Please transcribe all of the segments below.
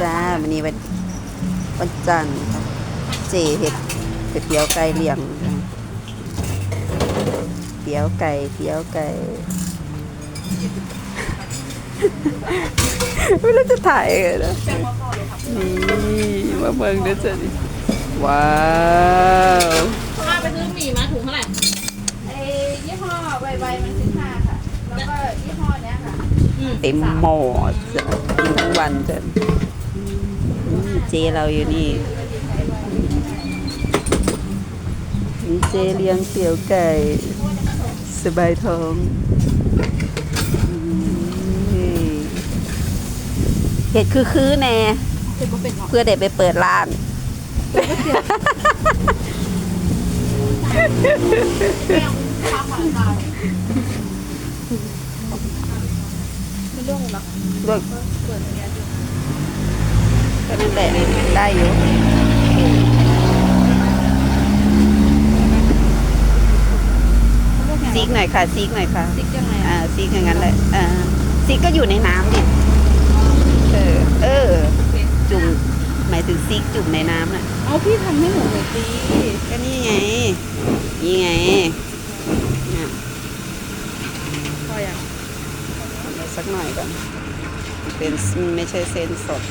จ้าวันนี้วันวันจันทร์ค่ะเจเห็ดก๋วยเตี๋ยวไก่เลี้ยงค่ะเตี๋ยวไก่เตี๋ยวไก่ไม่รู้จะถ่ายไงนะนี่มาเบิ่งเด้อจ้ะนี่ว้าวป้าไปซื้อหมี่มาถุงเท่าไหร่ไอ้ยี่ห้อไวๆมันสิบห้าค่ะ แล้วก็ยี่ห้อเนี้ยค่ะเต็มหม้อจ้ะกินทั้งวันจ้ะอืม เจเราอยู่นี่มีเจเลี้ยงเตี๋ยวไก่ สบายท้องเห็ดคือคือแน่เป็นบ่เพื่อได้ไปเปิดร้านไม่เรื่องหรอกด้วยเปิดแก๊สอยู่ ก็นั่นแหละได้อยู่ซีกหน่อยค่ะซีกหน่อยค่ะติ๊กยังไงอ่าซีกอย่างนั้นแหละอ่าซีกก็อยู่ในน้ำดิเออเออ จุ่มหมายถึงซีกจุ่มในน้ำน่ะเอาพี่ทำให้หนูหน่อยสิก็นี่ไงนี่ไงเนี่ยพออย่างเอาสักหน่อยก่อนเป็นไม่ใช่เส้นสด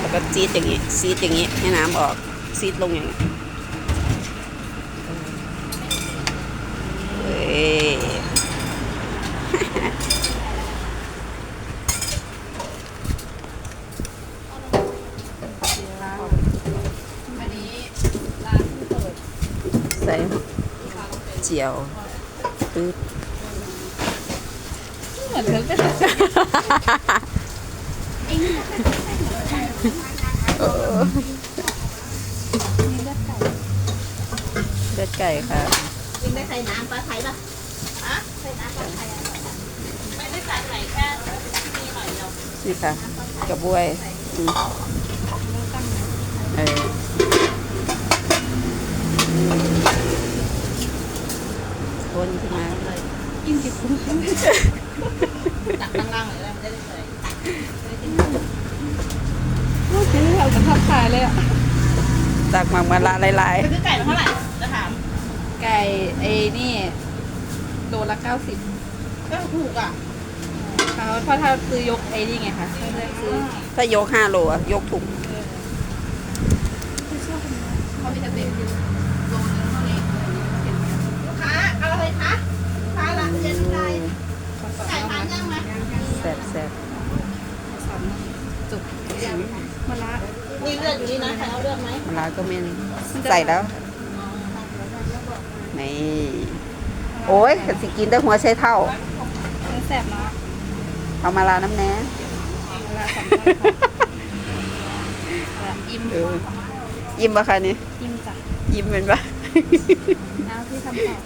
แล้วก็ ซีดอย่างงี้ ซีดอย่างงี้ ให้น้ำออก ซีดลงอย่างงี้เอ้ยอันนี้ร้านเปิดใส่เจียวปื๊ดเหมือนเธอเป็น เลือด ไก่ค่ะกินได้ใส่น้ำปลาไทยป่ะฮะใส่น้ำปลาไทยอะไม่ได้ใส่ไหนแค่มีหน่อยเดียวนี่ค่ะกระบวยอืมเออคนขึ้นมากินกี่คนตักข้างล่างเลยได้ไม่ได้ใส่โอเคเราจะทำขายเลยอะตักหมักมะละลายไปซื้อไก่มาเท่าไหร่จะถาม ไก่ไอ้นี่โลละเก้าสิบก็ถูกอะเขาเพราะถ้าซื้อยกไอ้นี่ไงคะถ้าซื้อๆถ้ายกห้าโลอะยกถุงเขามีแต่เด็กอยู่โลนึงเท่านี้เห็นไหมลูกค้าเอาอะไรคะลูกค้าละเรียนไก่ขอสอนไก่เอาทานมายังไหมแซ่บแซ่บขอสอนจุกมาละนี่เลือดอยู่นี่นะใครเอาเลือดไหมมะละก็ไม่ใส่แล้ว นี่โอ้ยสิกินแต่หัวใช้เท่าเนื้อแสบเนาะเอามาลาน้ำแหน่มาละสองร้อยค่ะอิ่มเออยิ้มปะคะนี่อิ่มจ้ะยิ้มเป็นปะ น้าที่ทำต่อ